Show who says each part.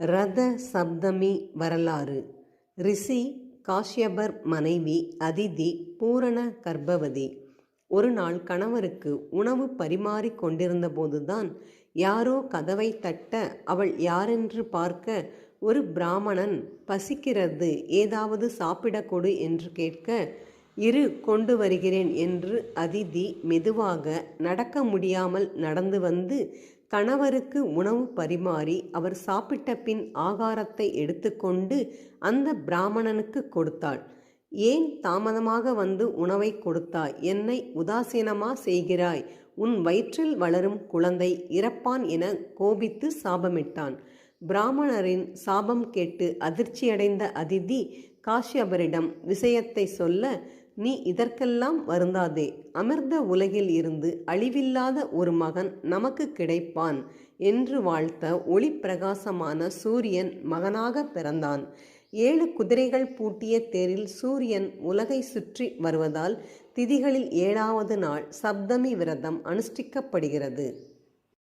Speaker 1: ரத சப்தமி வரலாறு. ரிஷி காஷ்யபர் மனைவி அதிதி பூரண கர்ப்பவதி. ஒரு நாள் கணவருக்கு உணவு பரிமாறிக் கொண்டிருந்தபோதுதான் யாரோ கதவை தட்ட அவள் யாரென்று பார்க்க ஒரு பிராமணன் பசிக்கிறது ஏதாவது சாப்பிடக் கொடு என்று கேட்க இரு கொண்டு வருகிறேன் என்று அதிதி மெதுவாக நடக்க முடியாமல் நடந்து வந்து கணவருக்கு உணவு பரிமாறி அவர் சாப்பிட்ட பின் ஆகாரத்தை எடுத்துக்கொண்டு அந்த பிராமணனுக்கு கொடுத்தாள். ஏன் தாமதமாக வந்து உணவை கொடுத்தாய்? என்னை உதாசீனமா செய்கிறாய்? உன் வயிற்றில் வளரும் குழந்தை இறப்பான் என கோபித்து சாபமிட்டான். பிராமணரின் சாபம் கேட்டு அதிர்ச்சியடைந்த அதிதி காஷ்யபரிடம் விஷயத்தை சொல்ல நீ இதற்கெல்லாம் வருந்தாதே. அமிர்த உலகில் இருந்து அழிவில்லாத ஒரு மகன் நமக்கு கிடைப்பான் என்று வாழ்த்த ஒளி பிரகாசமான சூரியன் மகனாக பிறந்தான். ஏழு குதிரைகள் பூட்டிய தேரில் சூரியன் உலகை சுற்றி வருவதால் திதிகளில் ஏழாவது நாள் சப்தமி விரதம் அனுஷ்டிக்கப்படுகிறது.